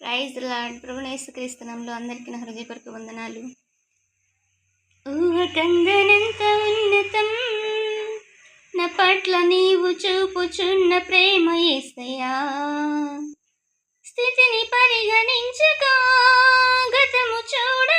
Praise lord ప్రభునేసుక్రీస్తునంలో అందరికీ నా హృదయపూర్వక వందనాలు. ఊహకందనంత ఉన్నతం నా పట్ల నీవు చూపుచున్న ప్రేమ ఏసయా స్థితిని పరిగణించక గతము చూడ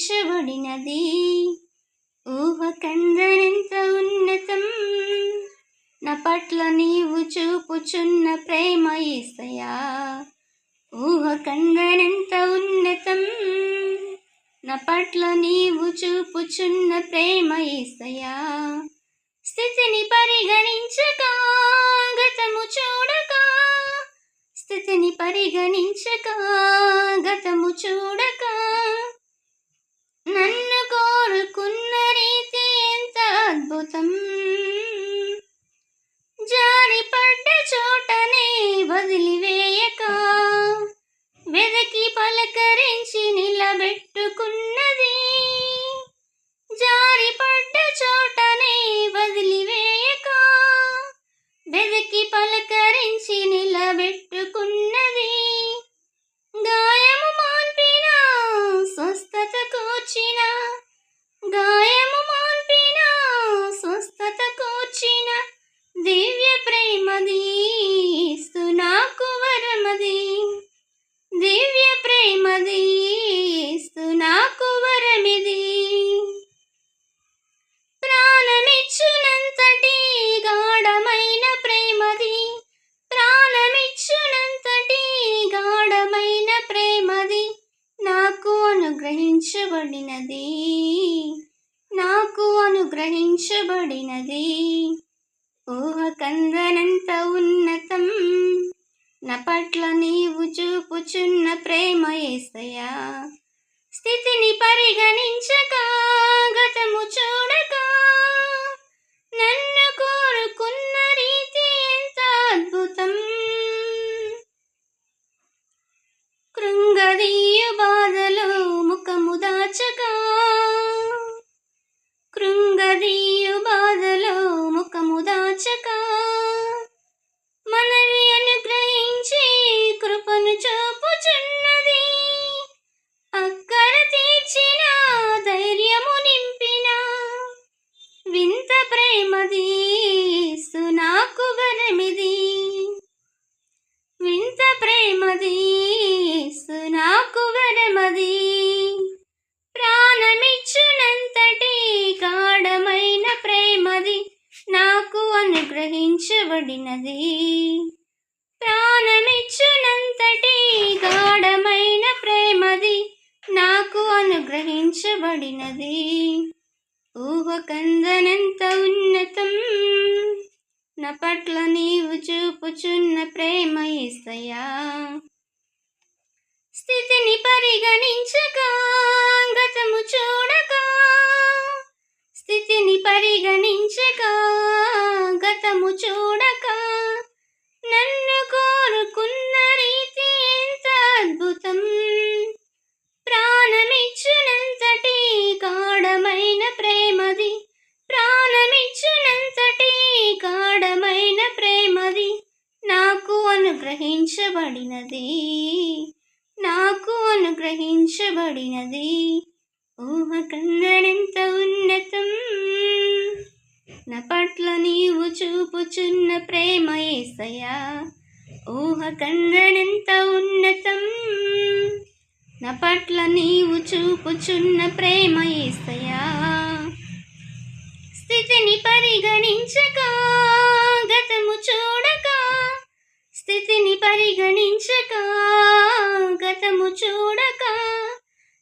అనుగ్రహించబడినది ఊహకందనంత ఉన్నతం? నా పట్ల నీవు చూపుచున్న ప్రేమ ఈసయా ఊహకందనంత ఉన్నతం? నా పట్ల నీవు చూపుచున్న ప్రేమ ఈసయా స్థితిని పరిగణించక గతము చూడక. స్థితిని పరిగణించక వదిలివేయక. వెదకి పలకరించి నిలబెట్టుకున్నది. జారిపడ్డ చోటనే వదిలివేయక. వెదకి పలకరించి నిలబెట్టుకున్నది. గాయము మాన్పిన స్వస్థత కూర్చిన. గాయము మాన్పిన స్వస్థత కూర్చిన. దివ్య ప్రేమది అనుగ్రహించబడినది. నాకు అనుగ్రహించబడినది. ఊహకందనంత ఉన్నతం. నా పట్ల నీవు చూపుచున్న ప్రేమ ఏసయా స్థితిని పరిగణించక గతము చూ ప్రేమది సునాకు వరమిది. వింత ప్రేమది సునాకు వరమది. ప్రాణమిచ్చునంతటి గాఢమైన ప్రేమది నాకు అనుగ్రహించబడినది. ప్రాణమిచ్చునంతటి గాఢమైన ప్రేమది నాకు అనుగ్రహించబడినది. ఊహ కందనంత ఉన్నతం. నా పట్ల నీవు చూపుచున్న ప్రేమ ఇస్తయా స్థితిని పరిగణించగా అనుగ్రహించబడినది. నాకు అనుగ్రహించబడినది. ఊహ కందరింత ఉన్నతం? నా పట్ల నీవు చూపుచున్న ప్రేమ ఏసయా ఊహకందనంత ఉన్నతం? నా పట్ల నీవు చూపుచున్న ప్రేమ ఏసయా స్థితిని పరిగణించగా స్థితిని పరిగణించక గతము చూడక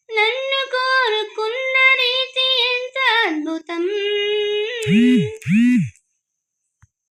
నన్ను కోరుకున్న రీతి ఎంత అద్భుతం?